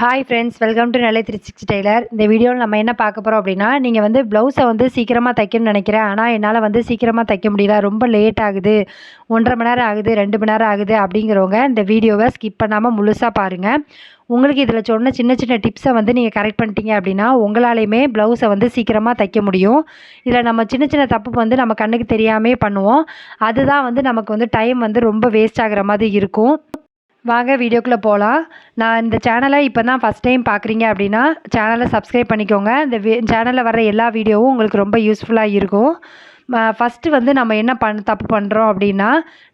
Hi friends welcome to Nellai three six tailor இந்த வீடியோவில் நம்ம என்ன பார்க்க போகிறோம் அப்படின்னா நீங்கள் வந்து ப்ளவுஸை வந்து சீக்கிரமாக தைக்கணும்னு நினைக்கிறேன். ஆனால் என்னால் வந்து சீக்கிரமாக தைக்க முடியல. ரொம்ப லேட் ஆகுது. ஒன்றரை மணி நேரம் ஆகுது ரெண்டு மணி நேரம் ஆகுது அப்படிங்கிறவங்க இந்த வீடியோவை ஸ்கிப் பண்ணாமல் முழுசாக பாருங்கள் உங்களுக்கு இதில் சொன்ன சின்ன சின்ன டிப்ஸை வந்து நீங்கள் கரெக்ட் பண்ணிட்டீங்க அப்படின்னா உங்களாலையுமே ப்ளவுஸை வந்து சீக்கிரமாக தைக்க முடியும். இதில் நம்ம சின்ன சின்ன தப்பு வந்து நம்ம கண்ணுக்கு தெரியாமே பண்ணுவோம். அதுதான் வந்து நமக்கு வந்து டைம் வந்து ரொம்ப வேஸ்ட் ஆகிற மாதிரி இருக்கும். வாங்க வீடியோக்குள்ளே போகலாம் நான் இந்த சேனலை இப்போ தான் ஃபஸ்ட் டைம் பார்க்குறீங்க அப்படின்னா சேனலை சப்ஸ்கிரைப் பண்ணிக்கோங்க. இந்த சேனலில் வர எல்லா வீடியோவும் உங்களுக்கு ரொம்ப யூஸ்ஃபுல்லாக இருக்கும். ஃபஸ்ட்டு வந்து நம்ம என்ன பண் தப்பு பண்ணுறோம் அப்படின்னா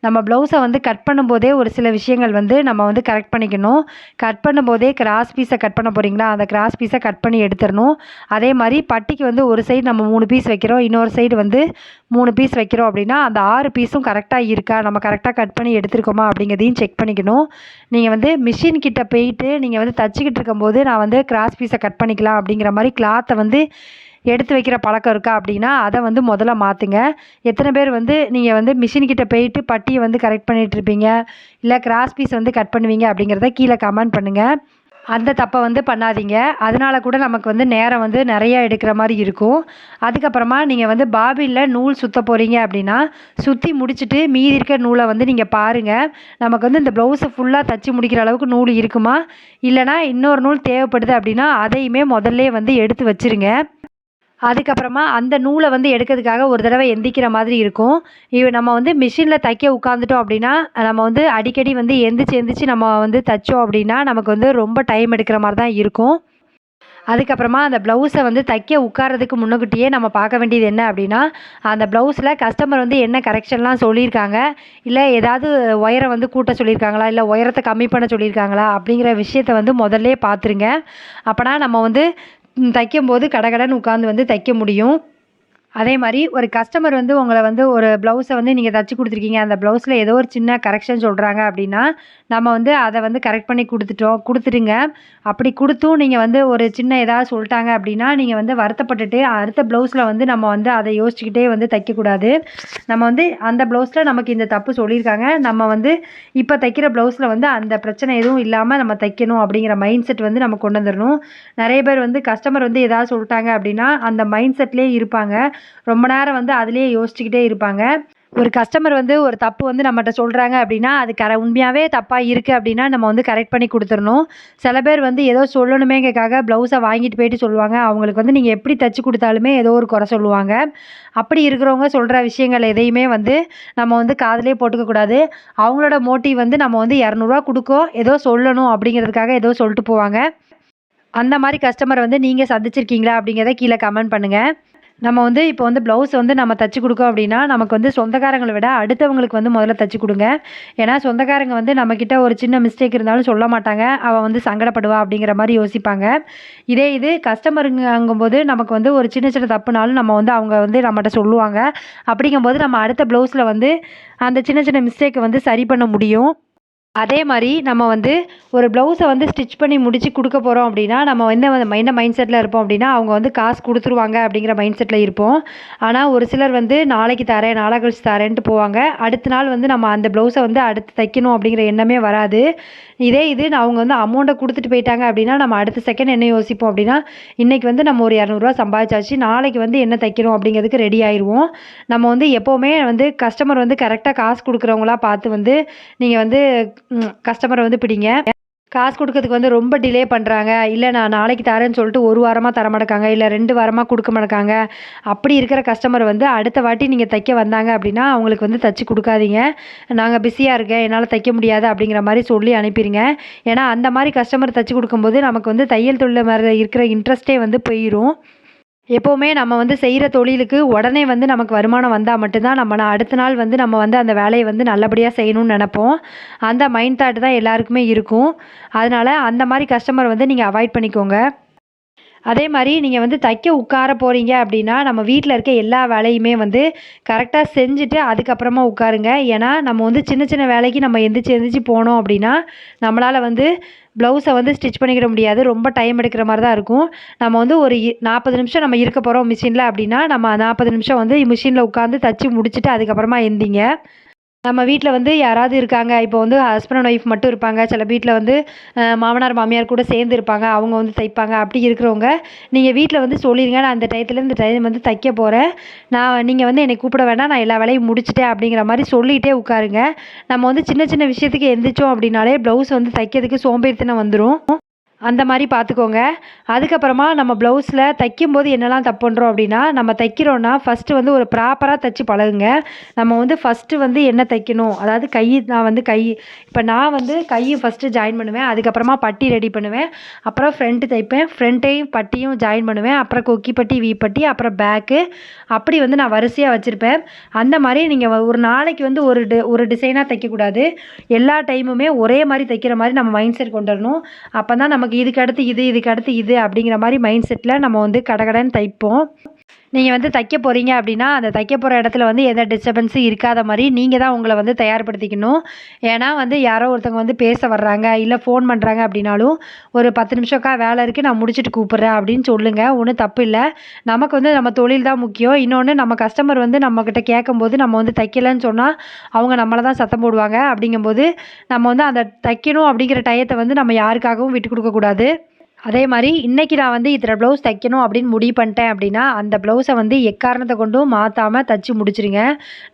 நம்ம ப்ளவுஸை வந்து கட் பண்ணும்போதே ஒரு சில விஷயங்கள் வந்து நம்ம வந்து கரெக்ட் பண்ணிக்கணும். கட் பண்ணும்போதே கிராஸ் பீஸை கட் பண்ண போகிறீங்களா அந்த கிராஸ் பீஸை கட் பண்ணி எடுத்துடணும். அதே மாதிரி பட்டிக்கு வந்து ஒரு சைடு நம்ம மூணு பீஸ் வைக்கிறோம். இன்னொரு சைடு வந்து மூணு பீஸ் வைக்கிறோம் அப்படின்னா அந்த ஆறு பீஸும் கரெக்டாக இருக்கா? நம்ம கரெக்டாக கட் பண்ணி எடுத்துருக்கோமா அப்படிங்கிறதையும் செக் பண்ணிக்கணும். நீங்கள் வந்து மிஷின் கிட்டே போயிட்டு நீங்கள் வந்து தச்சுக்கிட்டு இருக்கும்போது நான் வந்து கிராஸ் பீஸை கட் பண்ணிக்கலாம் அப்படிங்கிற மாதிரி கிளாத்தை வந்து எடுத்து வைக்கிற பழக்கம் இருக்கா அப்படின்னா அதை வந்து முதல்ல மாற்றுங்க எத்தனை பேர் வந்து நீங்கள் வந்து மிஷின்கிட்ட போயிட்டு பட்டியை வந்து கரெக்ட் பண்ணிகிட்டு இருப்பீங்க. இல்லை கிராஸ் பீஸ் வந்து கட் பண்ணுவீங்க அப்படிங்கிறத கீழே கமெண்ட் பண்ணுங்கள் அந்த தப்பை வந்து பண்ணாதீங்க. அதனால கூட நமக்கு வந்து நேரம் வந்து நிறையா எடுக்கிற மாதிரி இருக்கும். அதுக்கப்புறமா நீங்கள் வந்து பாபிலில் நூல் சுற்ற போகிறீங்க அப்படின்னா சுற்றி முடிச்சுட்டு மீதி இருக்க நூலை வந்து நீங்கள் பாருங்கள் நமக்கு வந்து இந்த ப்ளவுஸை ஃபுல்லாக தச்சு முடிக்கிற அளவுக்கு நூல் இருக்குமா? இல்லைனா இன்னொரு நூல் தேவைப்படுது அப்படின்னா அதையுமே முதல்ல வந்து எடுத்து வச்சுருங்க. அதுக்கப்புறமா அந்த நூலை வந்து எடுக்கிறதுக்காக ஒரு தடவை எந்திக்கிற மாதிரி இருக்கும். இவ நம்ம வந்து மிஷினில் தைக்க உட்காந்துட்டோம் அப்படின்னா நம்ம வந்து அடிக்கடி வந்து எந்திரிச்சு எந்திரிச்சு நம்ம வந்து தைச்சோம் அப்படின்னா நமக்கு வந்து ரொம்ப டைம் எடுக்கிற மாதிரி தான் இருக்கும். அதுக்கப்புறமா அந்த ப்ளவுஸை வந்து தைக்க உட்காரதுக்கு முன்னக்கூட்டியே நம்ம பார்க்க வேண்டியது என்ன அப்படின்னா அந்த ப்ளவுஸில் கஸ்டமர் வந்து என்ன கரெக்ஷன்லாம் சொல்லியிருக்காங்க இல்லை ஏதாவது ஒயரை வந்து கூட்ட சொல்லியிருக்காங்களா இல்லை உயரத்தை கம்மி பண்ண சொல்லியிருக்காங்களா அப்படிங்கிற விஷயத்த வந்து முதல்ல பார்த்துருங்க. அப்போனா நம்ம வந்து தைக்கும் போது கடகடன்னு உட்காந்து வந்து தைக்க முடியும். அதே மாதிரி ஒரு கஸ்டமர் வந்து உங்களை வந்து ஒரு ப்ளவுஸை வந்து நீங்கள் தைச்சி கொடுத்துருக்கீங்க. அந்த ப்ளவுஸில் ஏதோ ஒரு சின்ன கரெக்ஷன் சொல்கிறாங்க அப்படின்னா நம்ம வந்து அதை வந்து கரெக்ட் பண்ணி கொடுத்துட்டோம் கொடுத்துடுங்க. அப்படி கொடுத்தும் நீங்கள் வந்து ஒரு சின்ன ஏதாவது சொல்லிட்டாங்க அப்படின்னா நீங்கள் வந்து வருத்தப்பட்டுட்டு அடுத்த ப்ளவுஸில் வந்து நம்ம வந்து அதை யோசிச்சுக்கிட்டே வந்து தைக்கக்கூடாது. நம்ம வந்து அந்த ப்ளவுஸில் நமக்கு இந்த தப்பு சொல்லியிருக்காங்க. நம்ம வந்து இப்போ தைக்கிற ப்ளவுஸில் வந்து அந்த பிரச்சனை எதுவும் இல்லாமல் நம்ம தைக்கணும் அப்படிங்கிற மைண்ட் செட் வந்து நம்ம கொண்டு வந்துடணும் நிறைய பேர் வந்து கஸ்டமர் வந்து ஏதாவது சொல்லிட்டாங்க அப்படின்னா அந்த மைண்ட் செட்லேயே இருப்பாங்க. ரொம்ப நேரம் வந்து அதிலே யோசிச்சுக்கிட்டே இருப்பாங்க. ஒரு கஸ்டமர் வந்து ஒரு தப்பு வந்து நம்மகிட்ட சொல்கிறாங்க அப்படின்னா அது கர உண்மையாகவே தப்பாக இருக்குது அப்படின்னா நம்ம வந்து கரெக்ட் பண்ணி கொடுத்துடணும் சில பேர் வந்து ஏதோ சொல்லணுமேங்கிறக்காக ப்ளவுஸை வாங்கிட்டு போயிட்டு சொல்லுவாங்க. அவங்களுக்கு வந்து நீங்கள் எப்படி தைச்சி கொடுத்தாலுமே ஏதோ ஒரு குறை சொல்லுவாங்க. அப்படி இருக்கிறவங்க சொல்கிற விஷயங்கள் எதையுமே வந்து நம்ம வந்து காதலே போட்டுக்கக்கூடாது அவங்களோட மோட்டிவ் வந்து நம்ம வந்து இரநூறுவா கொடுக்கோம் ஏதோ சொல்லணும் அப்படிங்கிறதுக்காக ஏதோ சொல்லிட்டு போவாங்க. அந்த மாதிரி கஸ்டமர் வந்து நீங்கள் சந்திச்சிருக்கீங்களா அப்படிங்கிறத கீழே கமெண்ட் பண்ணுங்கள் நம்ம வந்து இப்போ வந்து ப்ளவுஸ் வந்து நம்ம தைச்சி கொடுக்கோம் அப்படின்னா நமக்கு வந்து சொந்தக்காரங்களை விட அடுத்தவங்களுக்கு வந்து முதல்ல தைச்சி கொடுங்க. ஏன்னா சொந்தக்காரங்க வந்து நம்மக்கிட்ட ஒரு சின்ன மிஸ்டேக் இருந்தாலும் சொல்ல மாட்டாங்க. அவள் வந்து சங்கடப்படுவா அப்படிங்கிற மாதிரி யோசிப்பாங்க. இதே இது கஸ்டமருங்கும்போது நமக்கு வந்து ஒரு சின்ன சின்ன தப்புனாலும் நம்ம வந்து அவங்க வந்து நம்மகிட்ட சொல்லுவாங்க. அப்படிங்கும்போது நம்ம அடுத்த ப்ளவுஸில் வந்து அந்த சின்ன சின்ன மிஸ்டேக்கை வந்து சரி பண்ண முடியும். அதே மாதிரி நம்ம வந்து ஒரு ப்ளவுஸை வந்து ஸ்டிச் பண்ணி முடித்து கொடுக்க போகிறோம் அப்படின்னா நம்ம என்ன என்ன மைண்ட் செட்டில் இருப்போம் அப்படின்னா அவங்க வந்து காசு கொடுத்துருவாங்க அப்படிங்கிற மைண்ட் செட்டில் இருப்போம். ஆனால் ஒரு சிலர் வந்து நாளைக்கு தரேன் நாளை கழிச்சு தரேன்ட்டு போவாங்க. அடுத்த நாள் வந்து நம்ம அந்த ப்ளவுஸை வந்து அடுத்து தைக்கணும் அப்படிங்கிற எண்ணமே வராது. இதே இது அவங்க வந்து அமௌண்ட்டை கொடுத்துட்டு போயிட்டாங்க அப்படின்னா நம்ம அடுத்த செகண்ட் என்ன யோசிப்போம் அப்படின்னா இன்றைக்கி வந்து நம்ம ஒரு இரநூறுவா சம்பாதிச்சாச்சு நாளைக்கு வந்து என்ன தைக்கணும் அப்படிங்கிறதுக்கு ரெடி ஆயிடுவோம் நம்ம வந்து எப்போவுமே வந்து கஸ்டமர் வந்து கரெக்டாக காசு கொடுக்குறவங்களா பார்த்து வந்து நீங்கள் வந்து கஸ்டமரை வந்து பிடிங்க. காசு கொடுக்கறதுக்கு வந்து ரொம்ப டிலே பண்ணுறாங்க இல்லை நான் நாளைக்கு தரேன்னு சொல்லிட்டு ஒரு வாரமாக தர மாட்டேக்காங்க. இல்லை ரெண்டு வாரமாக கொடுக்க மாட்டேக்காங்க. அப்படி இருக்கிற கஸ்டமர் வந்து அடுத்த வாட்டி நீங்கள் தைக்க வந்தாங்க அப்படின்னா அவங்களுக்கு வந்து தைச்சி கொடுக்காதீங்க. நாங்கள் பிஸியாக இருக்கேன் என்னால் தைக்க முடியாது அப்படிங்கிற மாதிரி சொல்லி அனுப்பிடுங்க ஏன்னா அந்த மாதிரி கஸ்டமர் தைச்சி கொடுக்கும்போது நமக்கு வந்து தையல் தொழில் மேலே இருக்கிற இன்ட்ரெஸ்ட்டே வந்து போயிடும் எப்போவுமே நம்ம வந்து செய்கிற தொழிலுக்கு உடனே வந்து நமக்கு வருமானம் வந்தால் மட்டும்தான் நம்ம அடுத்த நாள் வந்து நம்ம வந்து அந்த வேலையை வந்து நல்லபடியாக செய்யணும்னு நினப்போம். அந்த மைண்ட் தாட் தான் எல்லாருக்குமே இருக்கும். அதனால் அந்த மாதிரி கஸ்டமர் வந்து நீங்கள் அவாய்ட் பண்ணிக்கோங்க. அதே மாதிரி நீங்கள் வந்து தைக்க உட்கார போகிறீங்க அப்படின்னா நம்ம வீட்டில் இருக்க எல்லா வேலையுமே வந்து கரெக்டாக செஞ்சுட்டு அதுக்கப்புறமா உட்காருங்க. ஏன்னா நம்ம வந்து சின்ன சின்ன வேலைக்கு நம்ம எந்திரிச்சு எந்திரிச்சு போனோம் அப்படின்னா நம்மளால் வந்து ப்ளவுஸை வந்து ஸ்டிச் பண்ணிக்கிட முடியாது. ரொம்ப டைம் எடுக்கிற மாதிரி தான் இருக்கும். நம்ம வந்து ஒரு நாற்பது நிமிஷம் நம்ம இருக்க போகிறோம் மிஷினில் அப்படின்னா நம்ம நாற்பது நிமிஷம் வந்து மிஷினில் உட்காந்து தச்சு முடிச்சுட்டு அதுக்கப்புறமா எந்திங்க நம்ம வீட்டில் வந்து யாராவது இருக்காங்க. இப்போ வந்து ஹஸ்பண்ட் அண்ட் ஒய்ஃப் மட்டும் இருப்பாங்க. சில வீட்டில் வந்து மாமனார் மாமியார் கூட சேர்ந்து இருப்பாங்க. அவங்க வந்து தைப்பாங்க. அப்படி இருக்கிறவங்க நீங்கள் வீட்டில் வந்து சொல்லிடுங்க நான் அந்த டயத்தில் இந்த டைம் வந்து தைக்க போகிறேன் நான் நீங்கள் வந்து என்னை கூப்பிட வேண்டாம் நான் எல்லா வேலையும் முடிச்சிட்டேன் அப்படிங்கிற மாதிரி சொல்லிகிட்டே உட்காருங்க. நம்ம வந்து சின்ன சின்ன விஷயத்துக்கு எந்திரிச்சோம் அப்படின்னாலே ப்ளவுஸ் வந்து தைக்கிறதுக்கு சோம்பேறித்தனம் வந்துடும் அந்த மாதிரி பார்த்துக்கோங்க. அதுக்கப்புறமா நம்ம ப்ளவுஸில் தைக்கும்போது என்னெல்லாம் தப்பு பண்ணுறோம் அப்படின்னா நம்ம தைக்கிறோன்னா ஃபஸ்ட்டு வந்து ஒரு ப்ராப்பராக தைச்சி பழகுங்க. நம்ம வந்து ஃபஸ்ட்டு வந்து என்ன தைக்கணும்? அதாவது கை நான் வந்து கை இப்போ நான் வந்து கையை ஃபஸ்ட்டு ஜாயின் பண்ணுவேன். அதுக்கப்புறமா பட்டி ரெடி பண்ணுவேன். அப்புறம் ஃப்ரண்ட்டு தைப்பேன். ஃப்ரண்ட்டையும் பட்டியும் ஜாயின் பண்ணுவேன். அப்புறம் கொக்கி பட்டி வீ பட்டி அப்புறம் பேக்கு அப்படி வந்து நான் வரிசையாக வச்சுருப்பேன். அந்த மாதிரி நீங்கள் ஒரு நாளைக்கு வந்து ஒரு டி ஒரு டிசைனாக தைக்கக்கூடாது. எல்லா டைமுமே ஒரே மாதிரி தைக்கிற மாதிரி நம்ம மைண்ட் செட் கொண்டு வரணும். அப்போ தான் நமக்கு நமக்கு இதுக்கு அடுத்து இது இதுக்கு அடுத்து இது அப்படிங்கிற மாதிரி மைண்ட் செட்டில் நம்ம வந்து கடகடன்னு தைப்போம். நீங்கள் வந்து தைக்க போகிறீங்க அப்படின்னா அந்த தைக்க போகிற இடத்துல வந்து எந்த டிஸ்டர்பன்ஸும் இருக்காத மாதிரி நீங்கள் தான் உங்களை வந்து தயார்படுத்திக்கணும். ஏன்னா வந்து யாரோ ஒருத்தவங்க வந்து பேச வர்றாங்க இல்லை ஃபோன் பண்ணுறாங்க அப்படின்னாலும் ஒரு பத்து நிமிஷம்க்கா வேலை இருக்குது நான் முடிச்சுட்டு கூப்பிட்றேன் அப்படின்னு சொல்லுங்கள் ஒன்றும் தப்பு இல்லை. நமக்கு வந்து நம்ம தொழில் தான் முக்கியம். இன்னொன்று நம்ம கஸ்டமர் வந்து நம்மக்கிட்ட கேட்கும்போது நம்ம வந்து தைக்கலைன்னு சொன்னால் அவங்க நம்மளை தான் சத்தம் போடுவாங்க. அப்படிங்கும்போது நம்ம வந்து அந்த தைக்கணும் அப்படிங்கிற டயத்தை வந்து நம்ம யாருக்காகவும் விட்டு கொடுக்கக்கூடாது அதே மாதிரி இன்றைக்கி நான் வந்து இத்தனை ப்ளவுஸ் தைக்கணும் அப்படின்னு முடிவு பண்ணிட்டேன் அப்படின்னா அந்த ப்ளவுஸை வந்து எக்காரணத்தை கொண்டும் மாற்றாமல் தைச்சி முடிச்சிருங்க.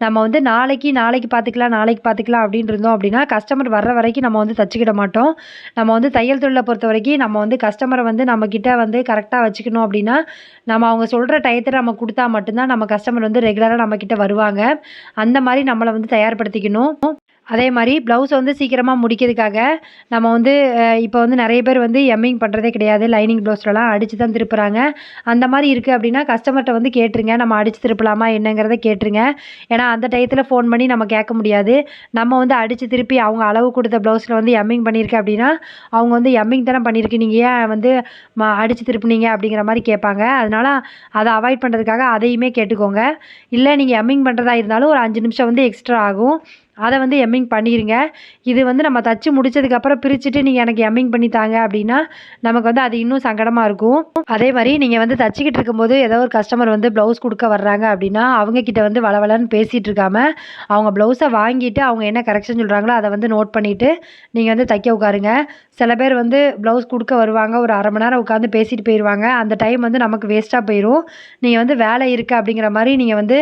நம்ம வந்து நாளைக்கு நாளைக்கு பார்த்துக்கலாம் நாளைக்கு பார்த்துக்கலாம் அப்படின்னு இருந்தோம் அப்படின்னா கஸ்டமர் வர்ற வரைக்கும் நம்ம வந்து தச்சுக்கிட மாட்டோம். நம்ம வந்து தையல் தொழிலை பொறுத்த வரைக்கும் நம்ம வந்து கஸ்டமரை வந்து நம்மக்கிட்ட வந்து கரெக்டாக வச்சுக்கணும் அப்படின்னா நம்ம அவங்க சொல்கிற டயத்தை நம்ம கொடுத்தா மட்டும்தான் நம்ம கஸ்டமர் வந்து ரெகுலராக நம்மக்கிட்ட வருவாங்க. அந்த மாதிரி நம்மளை வந்து தயார்படுத்திக்கணும். அதே மாதிரி ப்ளவுஸ் வந்து சீக்கிரமாக முடிக்கிறதுக்காக நம்ம வந்து இப்போ வந்து நிறைய பேர் வந்து எம்மிங் பண்ணுறதே கிடையாது. லைனிங் ப்ளவுஸ்லலாம் அடித்து தான் திருப்புறாங்க. அந்த மாதிரி இருக்குது அப்படின்னா கஸ்டமர்கிட்ட வந்து கேட்டுருங்க. நம்ம அடித்து திருப்பலாமா என்னங்கிறத கேட்டுருங்க. ஏன்னா அந்த டயத்தில் ஃபோன் பண்ணி நம்ம கேட்க முடியாது. நம்ம வந்து அடித்து திருப்பி அவங்க அளவு கொடுத்த ப்ளவுஸில் வந்து எம்மிங் பண்ணியிருக்கு அப்படின்னா அவங்க வந்து எம்மிங் தானே பண்ணியிருக்கு நீங்கள் ஏன் வந்து ம அடித்து திருப்புனீங்க அப்படிங்கிற மாதிரி கேட்பாங்க. அதனால் அதை அவாய்ட் பண்ணுறதுக்காக அதையுமே கேட்டுக்கோங்க. இல்லை நீங்கள் எம்மிங் பண்ணுறதா இருந்தாலும் ஒரு அஞ்சு நிமிஷம் வந்து எக்ஸ்ட்ரா ஆகும். அதை வந்து எம்மிங் பண்ணிடுங்க இது வந்து நம்ம தச்சு முடிச்சதுக்கப்புறம் பிரிச்சுட்டு நீங்கள் எனக்கு எம்மிங் பண்ணி தாங்க அப்படின்னா நமக்கு வந்து அது இன்னும் சங்கடமாக இருக்கும். அதே மாதிரி நீங்கள் வந்து தச்சுக்கிட்டு இருக்கும்போது ஏதோ ஒரு கஸ்டமர் வந்து ப்ளவுஸ் கொடுக்க வர்றாங்க அப்படின்னா அவங்கக்கிட்ட வந்து வளவலன்னு பேசிகிட்டு இருக்காம அவங்க ப்ளவுஸை வாங்கிட்டு அவங்க என்ன கரெக்ஷன் சொல்கிறாங்களோ அதை வந்து நோட் பண்ணிவிட்டு நீங்கள் வந்து தைக்க உட்காருங்க. சில பேர் வந்து ப்ளவுஸ் கொடுக்க வருவாங்க ஒரு அரை மணி நேரம் உட்காந்து பேசிட்டு போயிடுவாங்க அந்த டைம் வந்து நமக்கு வேஸ்ட்டாக போயிடும் நீங்கள் வந்து வேலை இருக்குது அப்படிங்கிற மாதிரி நீங்கள் வந்து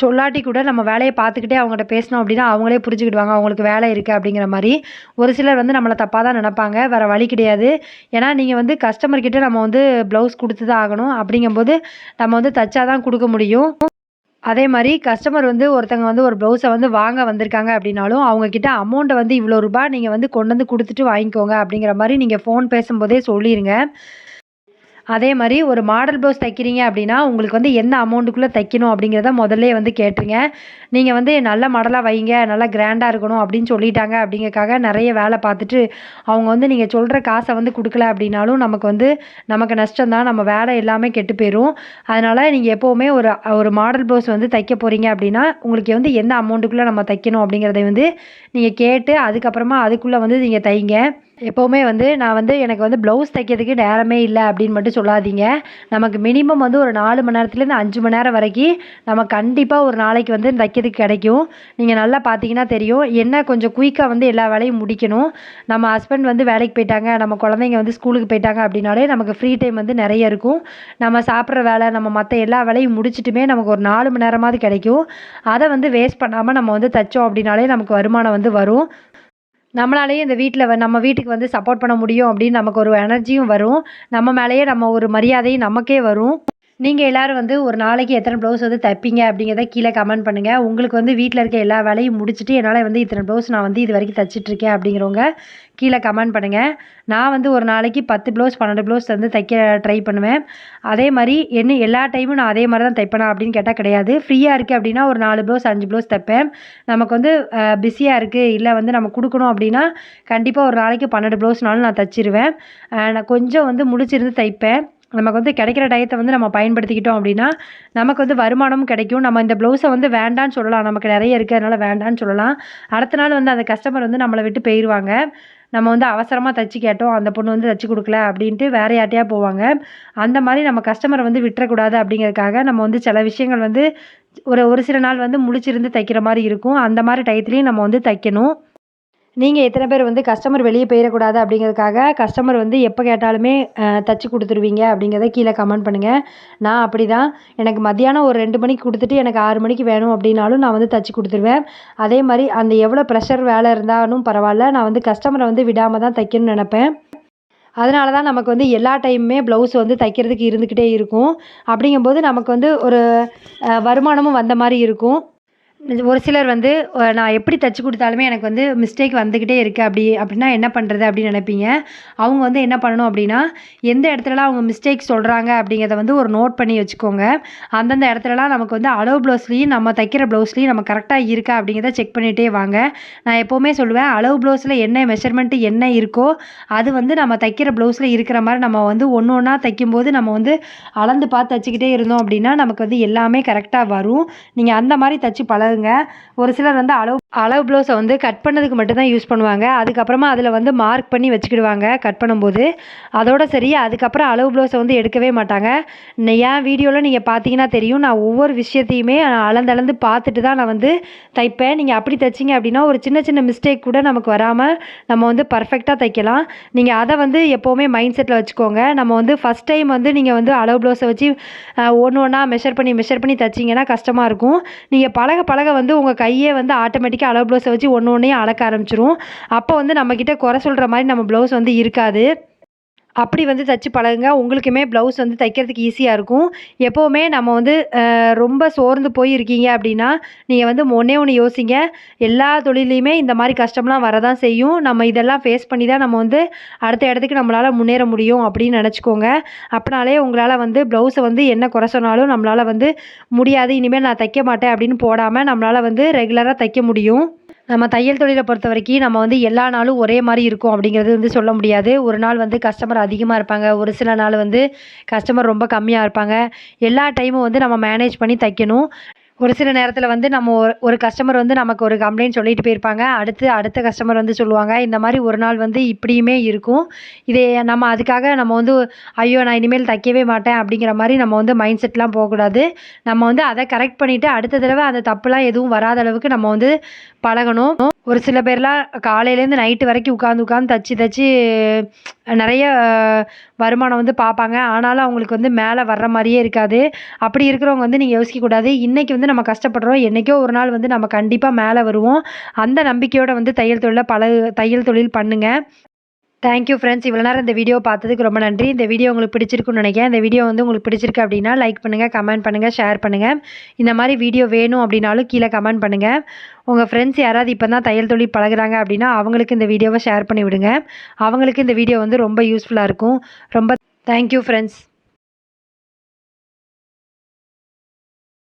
சொல்லாட்டி கூட நம்ம வேலையை பார்த்துக்கிட்டே அவங்ககிட்ட பேசினோம் அப்படின்னா அவங்களே புரிஞ்சுக்கிடுவாங்க அவங்களுக்கு வேலை இருக்குது அப்படிங்கிற மாதிரி. ஒரு சிலர் வந்து நம்மளை தப்பாக தான் நினைப்பாங்க வேறு வழி கிடையாது. ஏன்னா நீங்கள் வந்து கஸ்டமர்கிட்ட நம்ம வந்து ப்ளவுஸ் கொடுத்து தான் ஆகணும் அப்படிங்கும்போது நம்ம வந்து தச்சா தான் கொடுக்க முடியும். அதே மாதிரி கஸ்டமர் வந்து ஒருத்தங்க வந்து ஒரு ப்ளவுஸை வந்து வாங்க வந்திருக்காங்க அப்படின்னாலும் அவங்கக்கிட்ட அமௌண்ட்டை வந்து இவ்வளோ ரூபாய் நீங்கள் வந்து கொண்டு வந்து கொடுத்துட்டு வாங்கிக்கோங்க அப்படிங்கிற மாதிரி நீங்கள் ஃபோன் பேசும்போதே சொல்லிடுங்க அதே மாதிரி ஒரு மாடல் ப்ளவுஸ் தைக்கிறீங்க அப்படின்னா உங்களுக்கு வந்து எந்த அமௌண்ட்டுக்குள்ளே தைக்கணும் அப்படிங்கிறத முதல்லே வந்து கேட்டுருங்க. நீங்கள் வந்து நல்ல மாடலாக வைங்க நல்லா கிராண்டாக இருக்கணும் அப்படின்னு சொல்லிட்டாங்க அப்படிங்கறக்காக நிறைய வேலை பார்த்துட்டு அவங்க வந்து நீங்கள் சொல்கிற காசை வந்து கொடுக்கல அப்படின்னாலும் நமக்கு வந்து நமக்கு நஷ்டம் தான் நம்ம வேலை எல்லாமே கெட்டு போயிடும் அதனால் நீங்கள் எப்போவுமே ஒரு ஒரு மாடல் ப்ளவுஸ் வந்து தைக்க போகிறீங்க அப்படின்னா உங்களுக்கு வந்து எந்த அமௌண்ட்டுக்குள்ளே நம்ம தைக்கணும் அப்படிங்கிறத வந்து நீங்கள் கேட்டு அதுக்கப்புறமா அதுக்குள்ளே வந்து நீங்கள் தைங்க. எப்போவுமே வந்து நான் வந்து எனக்கு வந்து ப்ளவுஸ் தைக்கிறதுக்கு நேரமே இல்லை அப்படின்னு மட்டும் சொல்லாதீங்க. நமக்கு மினிமம் வந்து ஒரு நாலு மணி நேரத்துலேருந்து அஞ்சு மணி நேரம் வரைக்கும் நம்ம கண்டிப்பாக ஒரு நாளைக்கு வந்து தைக்கிறதுக்கு கிடைக்கும். நீங்கள் நல்லா பார்த்தீங்கன்னா தெரியும். என்ன கொஞ்சம் குயிக்காக வந்து எல்லா வேலையும் முடிக்கணும். நம்ம ஹஸ்பண்ட் வந்து வேலைக்கு போயிட்டாங்க. நம்ம குழந்தைங்க வந்து ஸ்கூலுக்கு போயிட்டாங்க அப்படின்னாலே நமக்கு ஃப்ரீ டைம் வந்து நிறைய இருக்கும். நம்ம சாப்பிட்ற வேலை நம்ம மற்ற எல்லா வேலையும் முடிச்சிட்டுமே நமக்கு ஒரு நாலு மணி நேரமாவது கிடைக்கும். அதை வந்து வேஸ்ட் பண்ணாமல் நம்ம வந்து தைச்சோம் அப்படின்னாலே நமக்கு வருமானம் வந்து வரும். நம்மளாலேயே இந்த வீட்டில் வ நம்ம வீட்டுக்கு வந்து சப்போர்ட் பண்ண முடியும் அப்படின்னு நமக்கு ஒரு எனர்ஜியும் வரும். நம்ம மேலேயே நம்ம ஒரு மரியாதையும் நமக்கே வரும். நீங்கள் எல்லோரும் வந்து ஒரு நாளைக்கு எத்தனை ப்ளவுஸ் வந்து தைப்பீங்க அப்படிங்கிறத கீழே கமெண்ட் பண்ணுங்கள் உங்களுக்கு வந்து வீட்டில் இருக்க எல்லா வேலையும் முடிச்சுட்டு என்னால் வந்து இத்தனை ப்ளவுஸ் நான் வந்து இது வரைக்கும் தைச்சிட்ருக்கேன் அப்படிங்கிறவங்க கீழே கமெண்ட் பண்ணுங்கள் நான் வந்து ஒரு நாளைக்கு பத்து ப்ளவுஸ் பன்னெண்டு ப்ளவுஸ் வந்து தைக்க ட்ரை பண்ணுவேன். அதே மாதிரி என்ன எல்லா டைமும் நான் அதே மாதிரி தான் தைப்பேனா அப்படின்னு கேட்டால் கிடையாது. ஃப்ரீயாக இருக்குது அப்படின்னா ஒரு நாலு ப்ளவுஸ் அஞ்சு ப்ளவுஸ் தைப்பேன். நமக்கு வந்து பிஸியாக இருக்குது இல்லை வந்து நம்ம கொடுக்கணும் அப்படின்னா கண்டிப்பாக ஒரு நாளைக்கு பன்னெண்டு ப்ளவுஸ்னாலும் நான் தைச்சிருவேன். நான் கொஞ்சம் வந்து முடிச்சிருந்து தைப்பேன். நமக்கு வந்து கிடைக்கிற டயத்தை வந்து நம்ம பயன்படுத்திக்கிட்டோம் அப்படின்னா நமக்கு வந்து வருமானமும் கிடைக்கும். நம்ம இந்த ப்ளவுஸை வந்து வேண்டான்னு சொல்லலாம். நமக்கு நிறைய இருக்குது அதனால் வேண்டான்னு சொல்லலாம். அடுத்த நாள் வந்து அந்த கஸ்டமர் வந்து நம்மளை விட்டு போயிடுவாங்க நம்ம வந்து அவசரமாக தைச்சி கேட்டோம். அந்த பொண்ணு வந்து தைச்சி கொடுக்கல அப்படின்ட்டு வேறு யார்ட்டையாக போவாங்க. அந்த மாதிரி நம்ம கஸ்டமரை வந்து விட்டுறக்கூடாது அப்படிங்கிறதுக்காக நம்ம வந்து சில விஷயங்கள் வந்து ஒரு ஒரு சில நாள் வந்து முழிச்சிருந்து தைக்கிற மாதிரி இருக்கும். அந்த மாதிரி டயத்துலேயும் நம்ம வந்து தைக்கணும். நீங்கள் எத்தனை பேர் வந்து கஸ்டமர் வெளியே போயிடக்கூடாது அப்படிங்கிறதுக்காக கஸ்டமர் வந்து எப்போ கேட்டாலுமே தைச்சி கொடுத்துருவீங்க அப்படிங்கிறத கீழே கமெண்ட் பண்ணுங்கள் நான் அப்படி தான் எனக்கு மத்தியானம் ஒரு ரெண்டு மணிக்கு கொடுத்துட்டு எனக்கு ஆறு மணிக்கு வேணும் அப்படின்னாலும் நான் வந்து தைச்சி கொடுத்துருவேன். அதே மாதிரி அந்த எவ்வளோ ப்ரெஷர் வேலை இருந்தாலும் பரவாயில்ல. நான் வந்து கஸ்டமரை வந்து விடாமல் தான் தைக்கணும்னு நினப்பேன். அதனால தான் நமக்கு வந்து எல்லா டைமுமே ப்ளவுஸ் வந்து தைக்கிறதுக்கு இருந்துக்கிட்டே இருக்கும். அப்படிங்கும்போது நமக்கு வந்து ஒரு வருமானமும் வந்த மாதிரி இருக்கும். ஒரு சிலர் வந்து நான் எப்படி தைச்சி கொடுத்தாலுமே எனக்கு வந்து மிஸ்டேக் வந்துக்கிட்டே இருக்குது அப்படி அப்படின்னா என்ன பண்ணுறது அப்படின்னு நினைப்பீங்க. அவங்க வந்து என்ன பண்ணணும் அப்படின்னா எந்த இடத்துலலாம் அவங்க மிஸ்டேக் சொல்கிறாங்க அப்படிங்கிறத வந்து ஒரு நோட் பண்ணி வச்சுக்கோங்க. அந்தந்த இடத்துலலாம் நமக்கு வந்து அளவு ப்ளவுஸ்லேயும் நம்ம தைக்கிற ப்ளவுஸ்லேயும் நம்ம கரெக்டாக இருக்கா அப்படிங்கிறத செக் பண்ணிகிட்டே வாங்க. நான் எப்போவுமே சொல்லுவேன் அளவு ப்ளவுஸில் என்ன மெஷர்மெண்ட்டு என்ன இருக்கோ அது வந்து நம்ம தைக்கிற ப்ளவுஸில் இருக்கிற மாதிரி நம்ம வந்து ஒன்று ஒன்றா தைக்கும்போது நம்ம வந்து அளந்து பார்த்து தைச்சிக்கிட்டே இருந்தோம் அப்படின்னா நமக்கு வந்து எல்லாமே கரெக்டாக வரும். நீங்கள் அந்த மாதிரி தைச்சி பழகுங்க ஒரு சிலர் வந்து அளவு அளவு ப்ளவுஸை வந்து கட் பண்ணதுக்கு மட்டும்தான் யூஸ் பண்ணுவாங்க. அதுக்கப்புறமா அதில் வந்து மார்க் பண்ணி வச்சுக்கிடுவாங்க கட் பண்ணும்போது. அதோட சரி அதுக்கப்புறம் அளவு ப்ளவுஸை வந்து எடுக்கவே மாட்டாங்க. ஏன் என் வீடியோவில் நீங்கள் பார்த்தீங்கன்னா தெரியும். நான் ஒவ்வொரு விஷயத்தையுமே அளந்தளந்து பார்த்துட்டு தான் நான் வந்து தைப்பேன். நீங்கள் அப்படி தைச்சிங்க அப்படின்னா ஒரு சின்ன சின்ன மிஸ்டேக் கூட நமக்கு வராமல் நம்ம வந்து பர்ஃபெக்டாக தைக்கலாம். நீங்கள் அதை வந்து எப்போவுமே மைண்ட் செட்டில் வச்சுக்கோங்க. நம்ம வந்து ஃபஸ்ட் டைம் வந்து நீங்கள் வந்து அளவு ப்ளவுஸை வச்சு ஒன்று ஒன்றா மெஷர் பண்ணி மெஷர் பண்ணி தைச்சிங்கன்னா கஷ்டமாக இருக்கும். நீங்கள் பழக பழக வந்து உங்கள் கையே வந்து ஆட்டோமேட்டிக்காக அளவு ப்ளவுஸை வச்சு ஒன்று ஒன்றையும் அளக்க ஆரம்பிச்சிரும். அப்போ வந்து நம்மக்கிட்ட குறை சொல்கிற மாதிரி நம்ம ப்ளவுஸ் வந்து இருக்காது. அப்படி வந்து தைச்சி பழகுங்க. உங்களுக்குமே ப்ளவுஸ் வந்து தைக்கிறதுக்கு ஈஸியாக இருக்கும். எப்போவுமே நம்ம வந்து ரொம்ப சோர்ந்து போய் இருக்கீங்க அப்படின்னா நீங்கள் வந்து ஒன்றே ஒன்று யோசிங்க. எல்லா தொழிலையுமே இந்த மாதிரி கஷ்டம்லாம் வரதான் செய்யும். நம்ம இதெல்லாம் ஃபேஸ் பண்ணி தான் நம்ம வந்து அடுத்த இடத்துக்கு நம்மளால் முன்னேற முடியும் அப்படின்னு நினச்சிக்கோங்க. அப்படினாலே உங்களால் வந்து ப்ளவுஸை வந்து என்ன குறை சொன்னாலும் நம்மளால் வந்து முடியாது. இனிமேல் நான் தைக்க மாட்டேன் அப்படின்னு போடாமல் நம்மளால் வந்து ரெகுலராக தைக்க முடியும். நம்ம தையல் தொழிலை பொறுத்த வரைக்கும் நம்ம வந்து எல்லா நாளும் ஒரே மாதிரி இருக்கும் அப்படிங்கிறது வந்து சொல்ல முடியாது. ஒரு நாள் வந்து கஸ்டமர் அதிகமாக இருப்பாங்க. ஒரு சில நாள் வந்து கஸ்டமர் ரொம்ப கம்மியாக இருப்பாங்க. எல்லா டைமும் வந்து நம்ம மேனேஜ் பண்ணி தைக்கணும். ஒரு சில நேரத்தில் வந்து நம்ம ஒரு ஒரு கஸ்டமர் வந்து நமக்கு ஒரு கம்ப்ளைண்ட் சொல்லிட்டு போயிருப்பாங்க. அடுத்து அடுத்த கஸ்டமர் வந்து சொல்லுவாங்க. இந்த மாதிரி ஒரு நாள் வந்து இப்படியுமே இருக்கும். இதே நம்ம அதுக்காக நம்ம வந்து ஐயோ நான் இனிமேல் தைக்கவே மாட்டேன் அப்படிங்கிற மாதிரி நம்ம வந்து மைண்ட் செட்லாம் போகக்கூடாது. நம்ம வந்து அதை கரெக்ட் பண்ணிவிட்டு அடுத்த தடவை அந்த தப்புலாம் எதுவும் வராத அளவுக்கு நம்ம வந்து பழகணும். ஒரு சில பேர்லாம் காலையிலேருந்து நைட்டு வரைக்கும் உட்காந்து உட்காந்து தச்சு தச்சு நிறைய வருமானம் வந்து பார்ப்பாங்க. ஆனாலும் அவங்களுக்கு வந்து மேலே வர்ற மாதிரியே இருக்காது. அப்படி இருக்கிறவங்க வந்து நீங்கள் யோசிக்கக்கூடாது இன்றைக்கி வந்து நம்ம கஷ்டப்படுறோம். என்றைக்கோ ஒரு நாள் வந்து நம்ம கண்டிப்பாக மேலே வருவோம். அந்த நம்பிக்கையோடு வந்து தையல் தொழிலை பழகு தையல் தொழில் பண்ணுங்கள் தேங்க்யூ ஃப்ரெண்ட்ஸ் இவ்வளோ நேரம் இந்த வீடியோ பார்த்ததுக்கு ரொம்ப நன்றி. இந்த வீடியோ உங்களுக்கு பிடிச்சிருக்குன்னு நினைக்கிறேன். இந்த வீடியோ வந்து உங்களுக்கு பிடிச்சிருக்கு அப்படின்னா லைக் பண்ணுங்கள் கமெண்ட் பண்ணுங்கள் ஷேர் பண்ணுங்கள் இந்த மாதிரி வீடியோ வேணும் அப்படின்னாலும் கீழே கமெண்ட் பண்ணுங்கள் உங்கள் ஃப்ரெண்ட்ஸ் யாராவது இப்போ தான் தையல் தொழில் பழகுறாங்க அப்படின்னா அவங்களுக்கு இந்த வீடியோவை ஷேர் பண்ணி விடுங்க. அவங்களுக்கு இந்த வீடியோ வந்து ரொம்ப யூஸ்ஃபுல்லாக இருக்கும். ரொம்ப தேங்க்யூ ஃப்ரெண்ட்ஸ்